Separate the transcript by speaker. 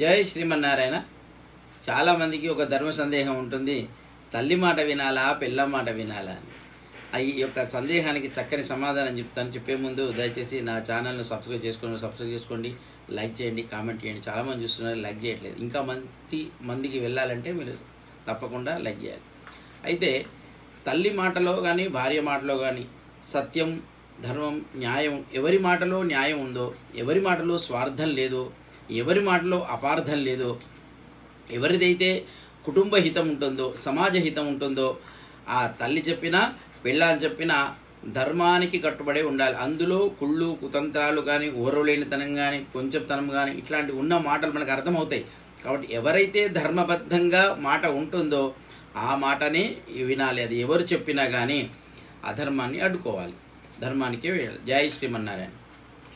Speaker 1: జై శ్రీమన్నారాయణ. చాలామందికి ఒక ధర్మ సందేహం ఉంటుంది. తల్లి మాట వినాలా పిల్ల మాట వినాలా అని. ఈ యొక్క సందేహానికి చక్కని సమాధానం చెప్తాను. చెప్పే ముందు దయచేసి నా ఛానల్ను సబ్స్క్రైబ్ చేసుకోండి సబ్స్క్రైబ్ చేసుకోండి లైక్ చేయండి కామెంట్ చేయండి. చాలామంది చూస్తున్నారు లైక్ చేయట్లేదు. ఇంకా మంది మందికి వెళ్ళాలంటే మీరు తప్పకుండా లైక్ చేయాలి. అయితే తల్లి మాటలో కానీ భార్య మాటలో కానీ సత్యం ధర్మం న్యాయం ఎవరి మాటలో న్యాయం ఉందో ఎవరి మాటలో స్వార్థం లేదో ఎవరి మాటలో అపార్థం లేదో ఎవరిదైతే కుటుంబ హితం ఉంటుందో సమాజ హితం ఉంటుందో ఆ తల్లి చెప్పినా పెళ్ళాని చెప్పినా ధర్మానికి కట్టుబడి ఉండాలి. అందులో కుళ్ళు కుతంత్రాలు కానీ ఓరవలేనితనం కానీ కొంచెంతనం కానీ ఇట్లాంటి ఉన్న మాటలు మనకు అర్థమవుతాయి. కాబట్టి ఎవరైతే ధర్మబద్ధంగా మాట ఉంటుందో ఆ మాటనే వినాలి. అది ఎవరు చెప్పినా కానీ అధర్మాన్ని అడ్డుకోవాలి. ధర్మానికే వెళ్ళాలి జై శ్రీమన్నారాయణ.